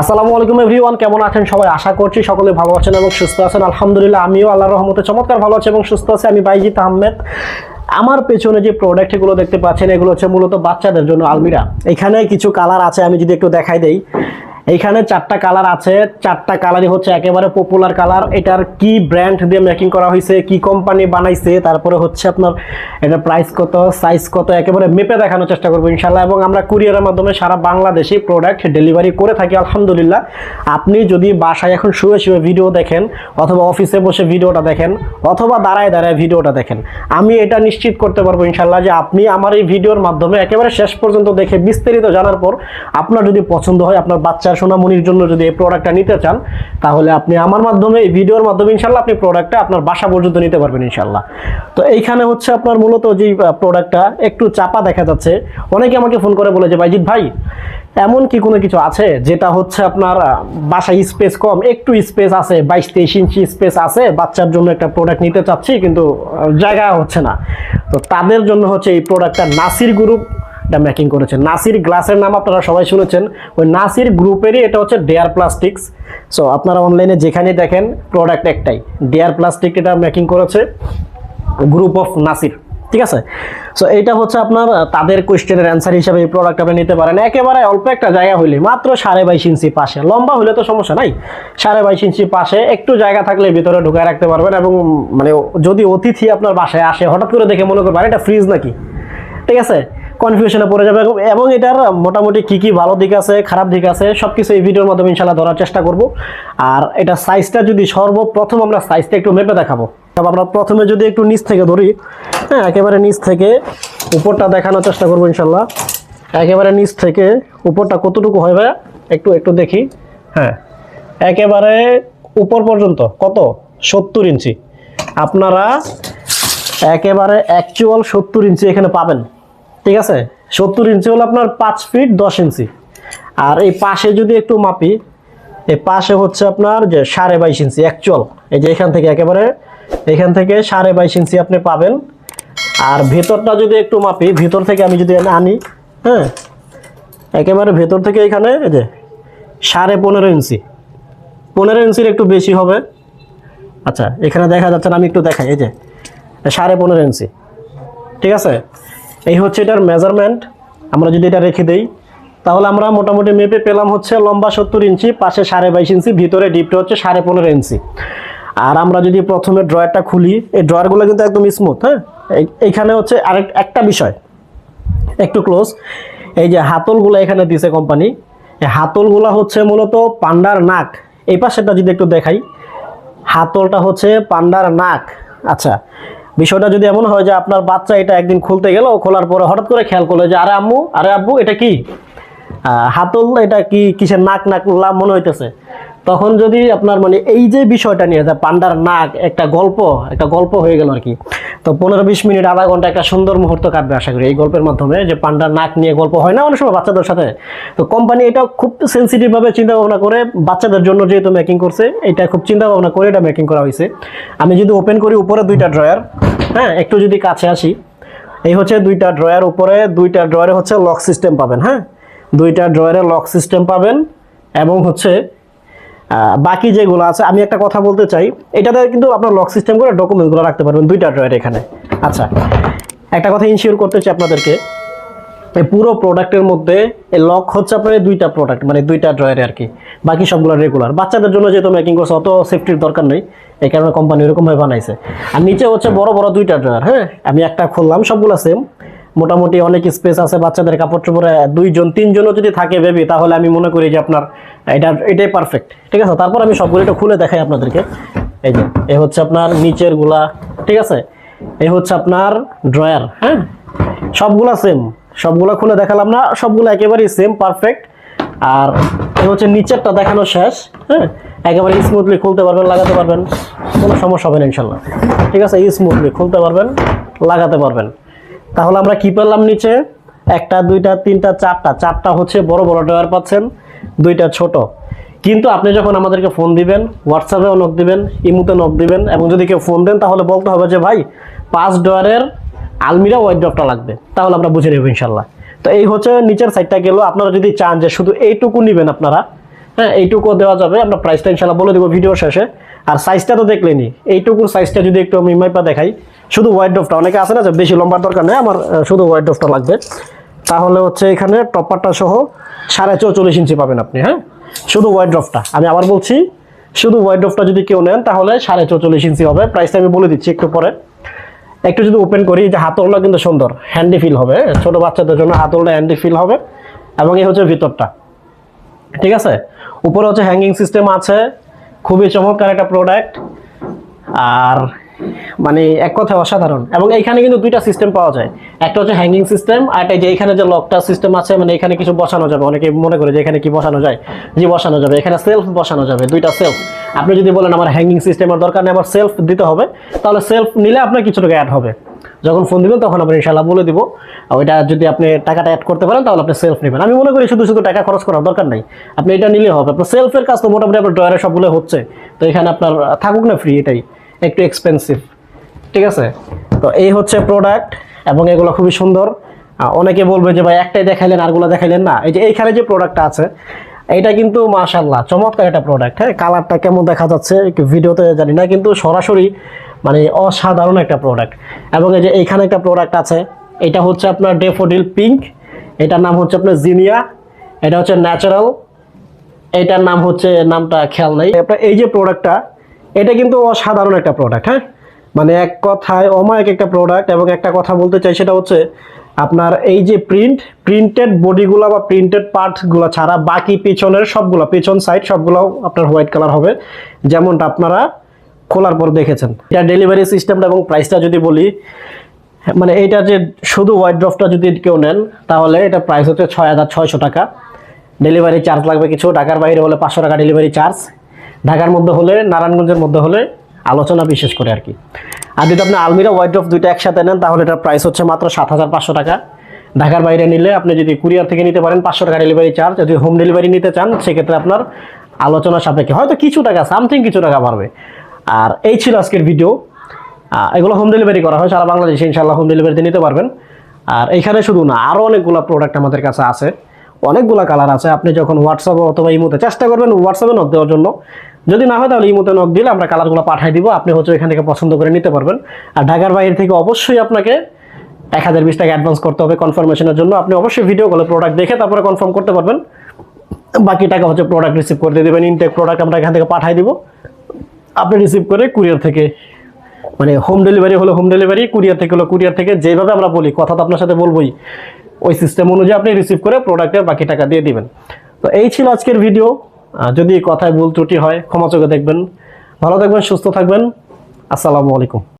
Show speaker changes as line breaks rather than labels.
আসসালামু আলাইকুম এভরিওয়ান, কেমন আছেন সবাই? আশা করছি সকলে ভালো আছেন এবং সুস্থ আছেন। আলহামদুলিল্লাহ, আমিও আল্লাহর রহমতে চমৎকার ভালো আছি এবং সুস্থ আছি। আমি বাইজিত আহমেদ। আমার পেছনে যে প্রোডাক্ট এগুলো দেখতে পাচ্ছেন, এগুলো হচ্ছে মূলত বাচ্চাদের জন্য আলমিরা। এখানে কিছু কালার আছে, আমি যদি একটু দেখাই দেই। এইখানে চারটা কালার আছে। চারটা কালারই হচ্ছে একেবারে পপুলার কালার। এটার কি ব্র্যান্ড দিয়ে মেকিং করা হয়েছে, কি কোম্পানি বানাইছে, তারপরে হচ্ছে আপনার এটার প্রাইস কত সাইজ কত, একেবারে মেপে দেখানোর চেষ্টা করব ইনশাল্লাহ এবং আমরা কুরিয়ারের মাধ্যমে সারা বাংলাদেশে প্রোডাক্ট ডেলিভারি করে থাকি, আলহামদুলিল্লাহ। আপনি যদি বাসায় এখন শুয়ে শুয়ে ভিডিও দেখেন, অথবা অফিসে বসে ভিডিওটা দেখেন, অথবা দাঁড়ায় দাঁড়ায় ভিডিওটা দেখেন, আমি এটা নিশ্চিত করতে পারব ইনশাল্লাহ যে আপনি আমার এই ভিডিওর মাধ্যমে একেবারে শেষ পর্যন্ত দেখে বিস্তারিত জানার পর আপনার যদি পছন্দ হয়, আপনার বাচ্চার সোনামনির জন্য যদি এই প্রোডাক্টটা নিতে চান, তাহলে আপনি আমার মাধ্যমে, এই ভিডিওর মাধ্যমে ইনশাল্লাহ আপনি প্রোডাক্টটা আপনার বাসা পর্যন্ত নিতে পারবেন ইনশাল্লাহ। তো এইখানে হচ্ছে আপনার মূলত যে প্রোডাক্টটা একটু চাপা দেখা যাচ্ছে। অনেকে আমাকে ফোন করে বলে যে, ভাইজিৎ ভাই, এমন কি কোনো কিছু আছে যেটা হচ্ছে আপনার বাসায় স্পেস কম? একটু স্পেস আছে, বাইশ তেইশ ইঞ্চি স্পেস আছে, বাচ্চার জন্য একটা প্রোডাক্ট নিতে চাচ্ছি, কিন্তু জায়গা হচ্ছে না। তো তাদের জন্য হচ্ছে এই প্রোডাক্টটা নাসির গ্রুপ এটা ম্যাকিং করেছে নাসির গ্লাসের নাম আপনারা সবাই শুনেছেন। ওই নাসির গ্রুপেরই এটা হচ্ছে ডেয়ার প্লাস্টিক্স সো আপনারা অনলাইনে যেখানে দেখেন প্রোডাক্ট একটাই। ডেয়ার প্লাস্টিক এটা ম্যাকিং করেছে গ্রুপ অফ নাসির। ঠিক আছে? সো এইটা হচ্ছে আপনার তাদের কোয়েশ্চেনের অ্যান্সার হিসাবে এই প্রোডাক্ট আপনি নিতে পারেন। একেবারে অল্প একটা জায়গা হইলে, মাত্র সাড়ে বাইশ ইঞ্চি পাশে। লম্বা হলে তো সমস্যা নাই। সাড়ে বাইশ ইঞ্চি পাশে একটু জায়গা থাকলে ভিতরে ঢুকায় রাখতে পারবেন এবং মানে যদি অতিথি আপনার বাসায় আসে, হঠাৎ করে দেখে মনে করবেন এটা ফ্রিজ নাকি? ঠিক আছে? কনফিউশনে পড়ে যাবে। এবং- এটার মোটামুটি কি কি ভালো দিক আছে, খারাপ দিক আছে সব কিছু এই ভিডিওর মাধ্যমে ইনশাল্লাহ ধরার চেষ্টা করব। আর এটা সাইজটা যদি সর্বপ্রথম আমরা সাইজটা একটু মেপে দেখাবো। তবে আমরা প্রথমে যদি একটু নিচ থেকে ধরি হ্যাঁ একেবারে নিচ থেকে উপরটা দেখানোর চেষ্টা করব ইনশাল্লাহ একেবারে নিচ থেকে উপরটা কতটুকু হয় ভাইয়া? একটু একটু দেখি। হ্যাঁ একেবারে উপর পর্যন্ত কত? সত্তর ইঞ্চি। আপনারা একেবারে অ্যাকচুয়াল সত্তর ইঞ্চি এখানে পাবেন। ঠিক আছে? সত্তর ইঞ্চি হলো আপনার পাঁচ ফিট দশ ইঞ্চি। আর এই পাশে যদি একটু মাপি, এই পাশে হচ্ছে আপনার যে সাড়ে বাইশ ইঞ্চি অ্যাকচুয়াল এই যে এখান থেকে একেবারে, এখান থেকে সাড়ে বাইশ ইঞ্চি আপনি পাবেন। আর ভেতরটা যদি একটু মাপি, ভেতর থেকে আমি যদি আনি হ্যাঁ? একেবারে ভেতর থেকে এখানে, এই যে সাড়ে পনেরো ইঞ্চি। পনেরো ইঞ্চির একটু বেশি হবে। আচ্ছা এখানে দেখা যাচ্ছে না, আমি একটু দেখাই, এই যে সাড়ে পনেরো ইঞ্চি। ঠিক আছে? এই হচ্ছে এটার মেজারমেন্ট আমরা যদি এটা রেখে দেই, তাহলে আমরা মোটামুটি মেপে পেলাম হচ্ছে লম্বা সত্তর ইঞ্চি, পাশে সাড়ে বাইশ ইঞ্চি, ভিতরে ডিপটা হচ্ছে সাড়ে পনেরো ইঞ্চি। আর আমরা যদি প্রথমে ড্রয়ারটা খুলি, এই ড্রয়ারগুলো কিন্তু একদম স্মুথ হ্যাঁ? এই- এইখানে হচ্ছে আরেক, একটা বিষয়, একটু ক্লোজ এই যে হাতলগুলো এখানে দিছে কোম্পানি এই হাতলগুলো হচ্ছে মূলত পান্ডার নাক। এই পাশেটা যদি একটু দেখাই, হাতলটা হচ্ছে পান্ডার নাক। আচ্ছা বিষয়টা যদি এমন হয় যে আপনার বাচ্চা এটা একদিন খুলতে গেল, খোলার পরে হঠাৎ করে খেয়াল করল যে, আরে আম্মু, আরে আব্বু, এটা কি? হাতল, এটা কি কিসের নাক নাক মনে হইতেছে। তখন যদি আপনার মানে এই যে বিষয়টা নিয়ে যে পান্ডার নাক একটা গল্প একটা গল্প হয়ে গেল আর কি। তো পনেরো বিশ মিনিট, আধা ঘণ্টা একটা সুন্দর মুহূর্ত কাটবে আশা করি এই গল্পের মাধ্যমে যে পান্ডার নাক নিয়ে গল্প হয় না অনেক সময় বাচ্চাদের সাথে। তো কোম্পানি এটা খুব সেন্সিটিভভাবে চিন্তা ভাবনা করে বাচ্চাদের জন্য যেহেতু মেকিং করছে, এটা খুব চিন্তা ভাবনা করে এটা মেকিং করা হয়েছে। আমি যদি ওপেন করি উপরে দুইটা ড্রয়ার হ্যাঁ একটু যদি কাছে আসি, এই হচ্ছে দুইটা ড্রয়ার উপরে, দুইটা ড্রয়ারে হচ্ছে লক সিস্টেম পাবেন হ্যাঁ। দুইটা ড্রয়ারে লক সিস্টেম পাবেন এবং হচ্ছে বাকি যেগুলো আছে, আমি একটা কথা বলতে চাই। এটাতে কিন্তু আপনার লক সিস্টেম করে ডকুমেন্টসগুলো রাখতে পারবেন, দুইটা ড্রয়ার এখানে। আচ্ছা একটা কথা ইনশিওর করতে চাই আপনাদেরকে। এই পুরো প্রোডাক্টের মধ্যে এই লক হচ্ছে আপনার দুইটা প্রোডাক্ট মানে দুইটা ড্রয়ারে আর কি। বাকি সবগুলো রেগুলার বাচ্চাদের জন্য যেহেতু মেকিং করছে, অত সেফটির দরকার নেই। এই কারণে কোম্পানি এরকমভাবে বানাইছে। আর নিচে হচ্ছে বড় বড় দুইটা ড্রয়ার হ্যাঁ? আমি একটা খুললাম, সবগুলো সেম মোটামুটি অনেক স্পেস আছে বাচ্চাদের কাপড় চোপড়ে। দুইজন, তিনজনও যদি থাকে বেবি তাহলে আমি মনে করি যে আপনার এটা, এটাই পারফেক্ট ঠিক আছে? তারপর আমি সবগুলো একটু খুলে দেখাই আপনাদেরকে। এই যে এই হচ্ছে আপনার নিচেরগুলা ঠিক আছে? এই হচ্ছে আপনার ড্রয়ার হ্যাঁ? সবগুলা সেম সবগুলা খুলে দেখালাম না, সবগুলো একেবারেই সেম পারফেক্ট আর এই হচ্ছে নিচেরটা দেখানো শেষ হ্যাঁ? একেবারে স্মুথলি খুলতে পারবেন, লাগাতে পারবেন। কোনো সমস্যা হবে না, ইনশাল্লাহ। ঠিক আছে? স্মুথলি খুলতে পারবেন, লাগাতে পারবেন। তাহলে আমরা কি পেলাম নিচে? একটা, দুইটা, তিনটা, চারটা। চারটা হচ্ছে বড় বড় ড্রয়ার পাচ্ছেন, দুইটা ছোট। কিন্তু আপনি যখন আমাদেরকে ফোন দিবেন হোয়াটসঅ্যাপেও নক দিবেন, ইমুতে নক দিবেন, এবং যদি কেউ ফোন দেন, তাহলে বলতে হবে যে, ভাই, পাঁচ ড্রয়ারের আলমিরা ওয়াইড ড্রপটা লাগবে। তাহলে আমরা বুঝে নেব ইনশাল্লাহ। তো এই হচ্ছে নিচের সাইডটা গেল। আপনারা যদি চান যে শুধু এইটুকু নেবেন আপনারা হ্যাঁ এইটুকুও দেওয়া যাবে। আমরা প্রাইসটা ইনশাল্লাহ বলে দেবো ভিডিও শেষে। আর সাইজটা তো দেখলেনি এইটুকুর সাইজটা যদি একটু আমি মাইপা দেখাই, শুধু হোয়াইট ডফটা অনেকে আছে না যে বেশি লম্বার দরকার নেই, আমার শুধু হোয়াইট ডফটা লাগবে। তাহলে হচ্ছে এখানে টপারটা সহ সাড়ে চৌচল্লিশ ইঞ্চি পাবেন আপনি হ্যাঁ? শুধু হোয়াইট ড্রফটা আমি আবার বলছি, শুধু হোয়াইট ড্রফটা যদি কেউ নেন, তাহলে সাড়ে চৌচল্লিশ ইঞ্চি হবে। প্রাইসটা আমি বলে দিচ্ছি একটু পরে। একটু যদি ওপেন করি যে হাতলটা কিন্তু সুন্দর হ্যান্ডি ফিল হবে হ্যাঁ? ছোট বাচ্চাদের জন্য হাতলটা হ্যান্ডি ফিল হবে। এবং এই হচ্ছে ভিতরটা। ঠিক আছে? উপরে হচ্ছে হ্যাঙ্গিং সিস্টেম আছে। খুবই চমৎকার একটা প্রোডাক্ট আর মানে এক কথায় অসাধারণ। এবং এইখানে কিন্তু দুইটা সিস্টেম পাওয়া যায়। একটা হচ্ছে হ্যাঙ্গিং সিস্টেম আর একটা যে এখানে যে লকটা সিস্টেম আছে মানে এখানে কিছু বসানো যাবে। অনেকে মনে করে যে এখানে কি বসানো যায়? জি, বসানো যাবে। এখানে সেলফ বসানো যাবে, দুইটা সেলফ আপনি যদি বলেন আমার হ্যাঙ্গিং সিস্টেমের দরকার নেই, আমার সেলফ দিতে হবে, তাহলে সেলফ নিলে আপনার কিছু টাকা অ্যাড হবে। যখন ফোন দিবেন, তখন আমরা ইনশাল্লাহ বলে দিব। ওইটা যদি আপনি টাকাটা অ্যাড করতে পারেন, তাহলে আপনি সেলফ নেবেন। আমি মনে করি শুধু শুধু টাকা খরচ করার দরকার নেই। আপনি এটা নিলে হবে। আপনার সেলফের কাজ তো মোটামুটি আপনার ড্রয়ারে সবগুলো হচ্ছে। তো এখানে আপনার থাকুক না ফ্রি এটাই। একটু এক্সপেন্সিভ ঠিক আছে? তো এই হচ্ছে প্রোডাক্ট এবং এগুলো খুবই সুন্দর। অনেকে বলবে যে ভাই একটাই দেখাইলেন আরগুলো দেখাইলেন না। এই যে এইখানে যে প্রোডাক্টটা আছে এটা কিন্তু মাশাল্লাহ চমৎকার একটা প্রোডাক্ট হ্যাঁ? কালারটা কেমন দেখা যাচ্ছে ভিডিওতে জানি না, কিন্তু সরাসরি মানে অসাধারণ একটা প্রোডাক্ট এবং এই যে এইখানে একটা প্রোডাক্ট আছে, এটা হচ্ছে আপনার ডেফোডিল পিঙ্ক এটার নাম হচ্ছে আপনার জিনিয়া এটা হচ্ছে ন্যাচারাল এটার নাম হচ্ছে, নামটা খেয়াল নাই। আপনার এই যে প্রোডাক্টটা এটা কিন্তু অসাধারণ একটা প্রোডাক্ট হ্যাঁ? মানে এক কথায় অমায়ক একটা প্রোডাক্ট এবং একটা কথা বলতে চাই সেটা হচ্ছে আপনার এই যে প্রিন্ট প্রিন্টেড বডিগুলো বা প্রিন্টেড পার্টগুলো ছাড়া বাকি পিছনের সবগুলো, পিছন সাইড সবগুলো আপনার হোয়াইট কালার হবে। যেমনটা আপনারা খোলার পর দেখেছেন। এটা ডেলিভারি সিস্টেমটা এবং প্রাইসটা যদি বলি মানে এইটা যে শুধু হোয়াইট ড্রফটা যদি কেউ নেন, তাহলে এটা প্রাইস হচ্ছে ছয় হাজার ছয়শো টাকা। ডেলিভারি চার্জ লাগবে কিছু, ঢাকার বাইরে হলে পাঁচশো টাকা ডেলিভারি চার্জ ঢাকার মধ্যে হলে, নারায়ণগঞ্জের মধ্যে হলে আলোচনা বিশেষ করে আর কি। আর যদি আপনি আলমিরা হোয়াইট ড্রফ দুইটা একসাথে নেন, তাহলে এটার প্রাইস হচ্ছে মাত্র সাত হাজার পাঁচশো টাকা। ঢাকার বাইরে নিলে আপনি যদি কুরিয়ার থেকে নিতে পারেন পাঁচশো টাকা ডেলিভারি চার্জ যদি হোম ডেলিভারি নিতে চান, সেক্ষেত্রে আপনার আলোচনা সাপেক্ষে হয়তো কিছু টাকা সামথিং কিছু টাকা বাড়বে। আর এই ছিল আজকের ভিডিও এগুলো হোম ডেলিভারি করা হয়, সারা বাংলাদেশে ইনশাল্লাহ হোম ডেলিভারিতে নিতে পারবেন। আর এইখানে শুধু না আরও অনেকগুলো প্রোডাক্ট আমাদের কাছে আছে। অনেকগুলো কালার আছে। আপনি যখন হোয়াটসঅ্যাপ অথবা ইমোতে চেষ্টা করবেন হোয়াটসঅ্যাপে নক দেওয়ার জন্য। যদি না হয় তাহলে ইমোতে নক দিলে আমরা কালারগুলো পাঠিয়ে দিব। আপনি হচ্ছে এখান থেকে পছন্দ করে নিতে পারবেন। আর ঢাকার বাইরে থেকে অবশ্যই আপনাকে এক হাজার বিশ টাকা অ্যাডভান্স করতে হবে কনফার্মেশনের জন্য। আপনি অবশ্যই ভিডিও কলে প্রোডাক্ট দেখে তারপরে কনফার্ম করতে পারবেন। বাকি টাকা হচ্ছে প্রোডাক্ট রিসিভ করে দিয়ে দেবেন। ইনটেক প্রোডাক্ট আমরা এখান থেকে পাঠিয়ে দিব। আপনি রিসিভ করে কুরিয়ার থেকে মানে হোম ডেলিভারি হলো হোম ডেলিভারি কুরিয়ার থেকে হলো কুরিয়ার থেকে। যেভাবে আমরা বলি, কথা তো আপনার সাথে বলবোই। ওই সিস্টেম অনুযায়ী আপনি রিসিভ করে প্রোডাক্টের বাকি টাকা দিয়ে দিবেন। তো এই ছিল আজকের ভিডিও যদি কথায় ভুল ত্রুটি হয়, ক্ষমা চোখে দেখবেন। ভালো থাকবেন, সুস্থ থাকবেন। আসসালামু আলাইকুম।